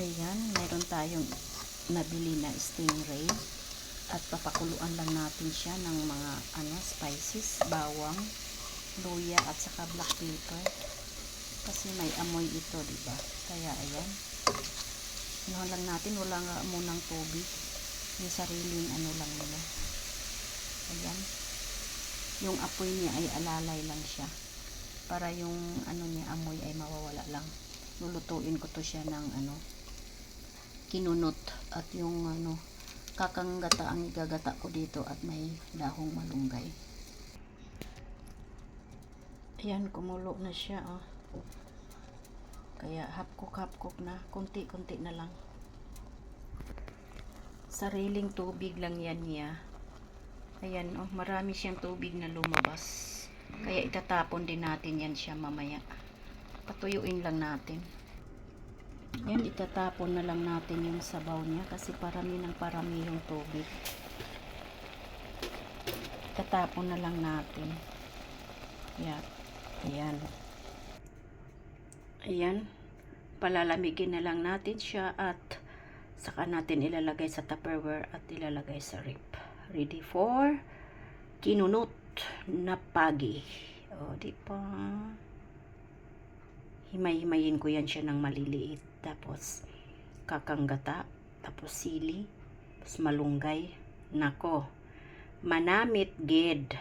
Ayan, mayroon tayong nabili na stingray. At papakuluan lang natin siya ng mga ano, spices, bawang, luya at saka black pepper. Kasi may amoy ito, di ba? Kaya ayan. Ano lang natin, wala nga munang tubig. Yung sariling ano lang nila. Ayan. Yung apoy niya ay alalay lang siya. Para yung ano niya, amoy ay mawawala lang. Lulutuin ko to siya ng ano, kinunot at yung ano, kakanggata ang igagata ko dito at may dahong malunggay. Ayan, kumulo na siya, oh. Kaya hapkok-hapkok na, konti-konti na lang. Sariling tubig lang yan niya. Ayan, oh, marami siyang tubig na lumabas. Kaya itatapon din natin yan siya mamaya. Patuyuin lang natin. Yan, itatapon na lang natin yung sabaw niya kasi parami ng parami yung tubig. Itatapon na lang natin. Yan. Ayan. Ayan. Palalamigin na lang natin siya at saka natin ilalagay sa tupperware at ilalagay sa rip. Ready for kinunot na pagi. O, di pa. Himay-himayin ko yan siya ng maliliit. Tapos, kakanggata. Tapos, sili. Tapos, malunggay. Nako. Manamit gid.